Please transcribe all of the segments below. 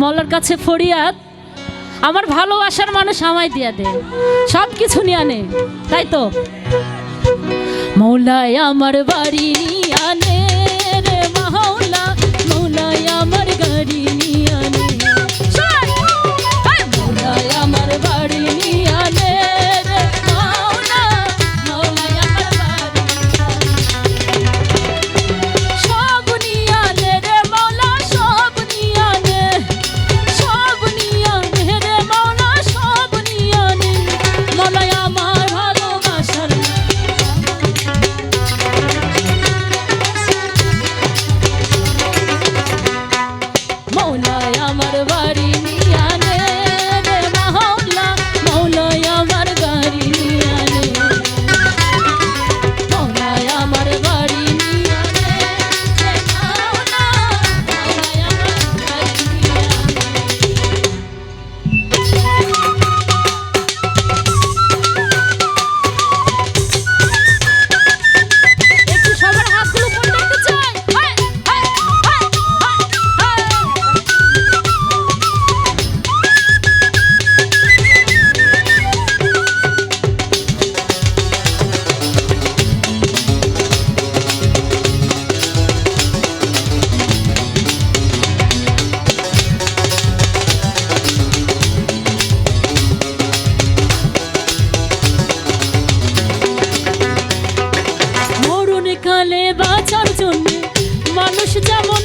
মল্লার কাছে ফরিয়াদ, আমার ভালোবাসার মানুষ আমায় দিয়া দে সব কিছু নিয়ে আনে তাই তো? মৌলায় আমার বাড়ি নিয়ে আনে। বাঁচার জন্য মানুষ যেমন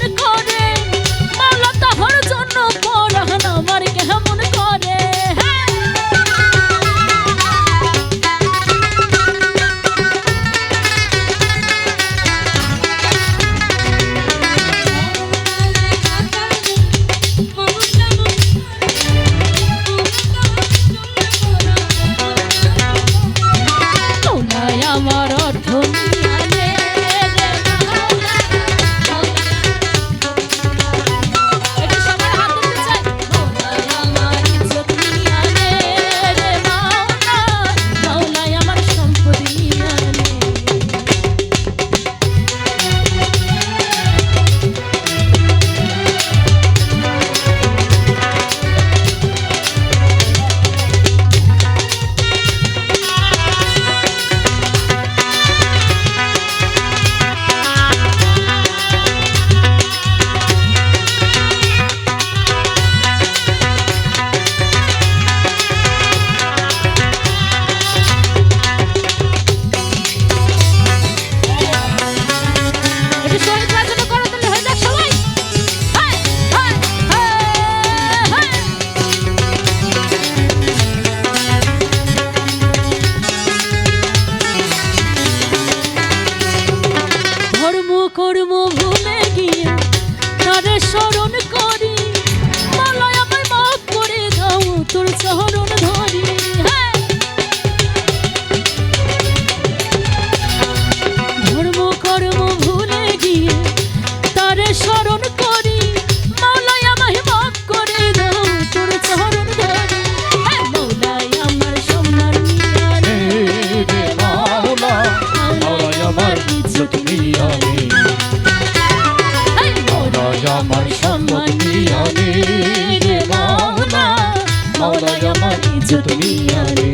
যত নিয়ালে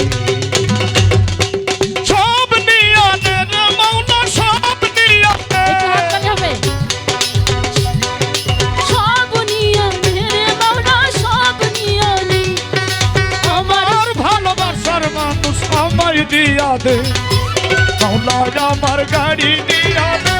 সব নিয়ালে রে মৌনা সব নিয়ালে সব নিয়ালে রে মৌনা সব নিয়ালে। আমার ভালোবাসার মানুষ আমায় দিয়া দে। মৌলা আমার গাড়ি দিয়া দে।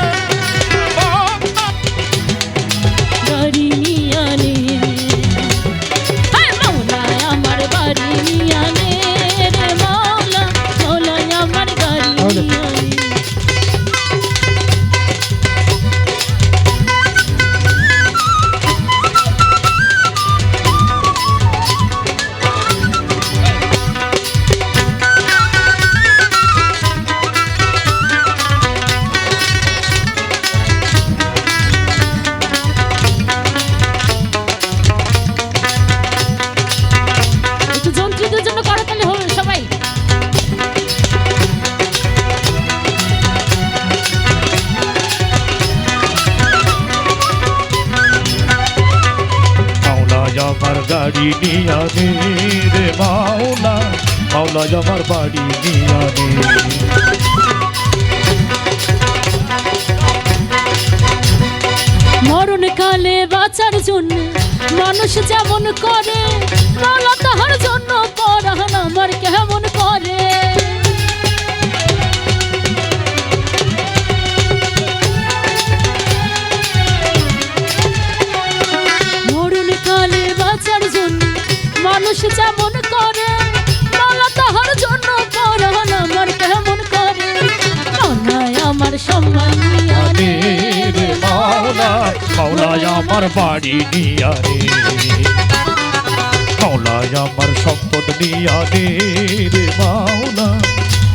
গাড়ি নিয়া রে মাওলা। মাওলা আমার বাড়ি নিয়া মরণ কালে বাঁচার জন্য মানুষ যেমন করে, মাওলা তাহার জন্য পরাণ আমার কেমন মানুষ যেমন করে, মালা তাহার জন্য পরাণ আমার কেমন করে? মানায় আমার সম্মান আমার বাড়ি নিয়া রে। মাওলা আমার সম্পদ নিয়া রে মাওলা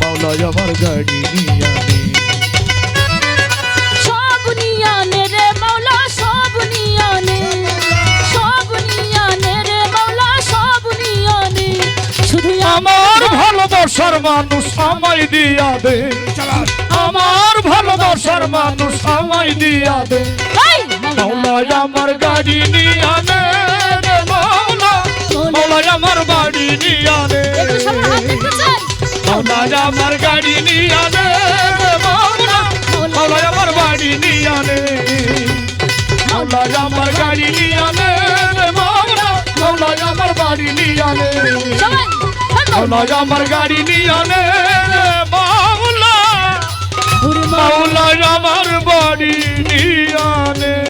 মাওলা আমার গাড়ি নিয়া ভালোবাসার মানুষ আমায় দিয়া দে। আমার ভালোবাসার মানুষ আমায় দিয়া দে। এই আমার গাড়ি নিয়া মাওলা মাওলা আমার বাড়ি নিয়া চাই মাওলা আমার গাড়ি নিয়া মাওলা মাওলা আমার বাড়ি নিয়া নে মাওলা আমার গাড়ি নিয়া নে মাওলা আমার গাড়ি নিয়ে নে মাওলা মাওলা আমার বাড়ি।